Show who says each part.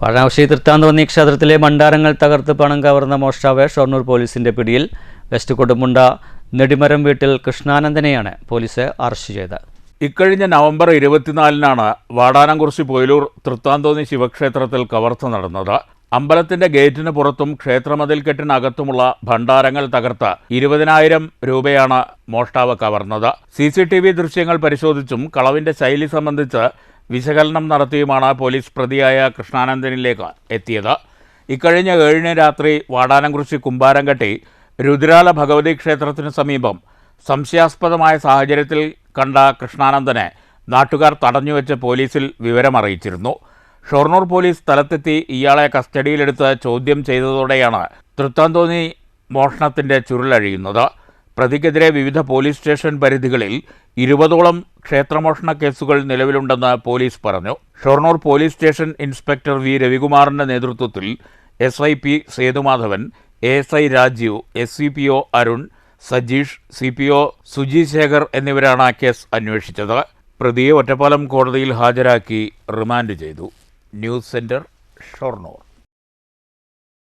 Speaker 1: വാരണാസി തൃത്താന്തോന്നി ക്ഷേത്രത്തിലെ ഭണ്ഡാരങ്ങൾ തകർത്ത് പണം കവർന്ന മോഷ്ടാവ് ഷൊർണൂർ പോലീസിന്റെ പിടിയിൽ. വെസ്റ്റ് കൊടുമുണ്ട നെടിമരം വീട്ടിൽ കൃഷ്ണാനന്ദനെയാണ് പോലീസ് അറസ്റ്റ് ചെയ്തത്.
Speaker 2: ഇക്കഴിഞ്ഞ നവംബർ ഇരുപത്തിനാലിനാണ് വാടാനംകുറിശി പൊയിലൂർ തൃത്താന്തോന്നി ശിവക്ഷേത്രത്തിൽ കവർച്ച നടന്നത്. അമ്പലത്തിന്റെ ഗേറ്റിന് പുറത്തും ക്ഷേത്രമതിൽക്കെട്ടിനകത്തുമുള്ള ഭണ്ഡാരങ്ങൾ തകർത്ത് ഇരുപതിനായിരം രൂപയാണ് മോഷ്ടാവ് കവർന്നത്. സി സി ടി വി ദൃശ്യങ്ങൾ പരിശോധിച്ചും കളവിന്റെ ശൈലി സംബന്ധിച്ച് വിശകലനം നടത്തിയുമാണ് പോലീസ് പ്രതിയായ കൃഷ്ണാനന്ദനിലേക്ക് എത്തിയത്. ഇക്കഴിഞ്ഞ ഏഴിന് രാത്രി വാടാനംകുറിശി കുമ്പാരംകട്ടി രുദ്രാല ഭഗവതി ക്ഷേത്രത്തിന് സമീപം സംശയാസ്പദമായ സാഹചര്യത്തിൽ കണ്ട കൃഷ്ണാനന്ദനെ നാട്ടുകാർ തടഞ്ഞുവെച്ച് പോലീസിൽ വിവരമറിയിച്ചിരുന്നു. ഷൊർണൂർ പോലീസ് സ്ഥലത്തെത്തി ഇയാളെ കസ്റ്റഡിയിലെടുത്ത് ചോദ്യം ചെയ്തതോടെയാണ് തൃത്താന്തോന്നി മോഷണത്തിന്റെ ചുരുളഴിയുന്നത്. പ്രതിക്കെതിരെ വിവിധ പോലീസ് സ്റ്റേഷൻ പരിധികളിൽ ഇരുപതോളം ക്ഷേത്രമോഷണ കേസുകൾ നിലവിലുണ്ടെന്ന് പോലീസ് പറഞ്ഞു. Shoranur police station inspector V രവികുമാറിന്റെ നേതൃത്വത്തിൽ S I P Sethumadhavan S I Rajeev S C P O Arun Sajeesh C P O Suji Sekhar എന്നിവരാണ് കേസ് അന്വേഷിച്ചത്. പ്രതിയെ ഒറ്റപ്പാലം കോടതിയിൽ ഹാജരാക്കി റിമാൻഡ് ചെയ്തു. News centre Shoranur.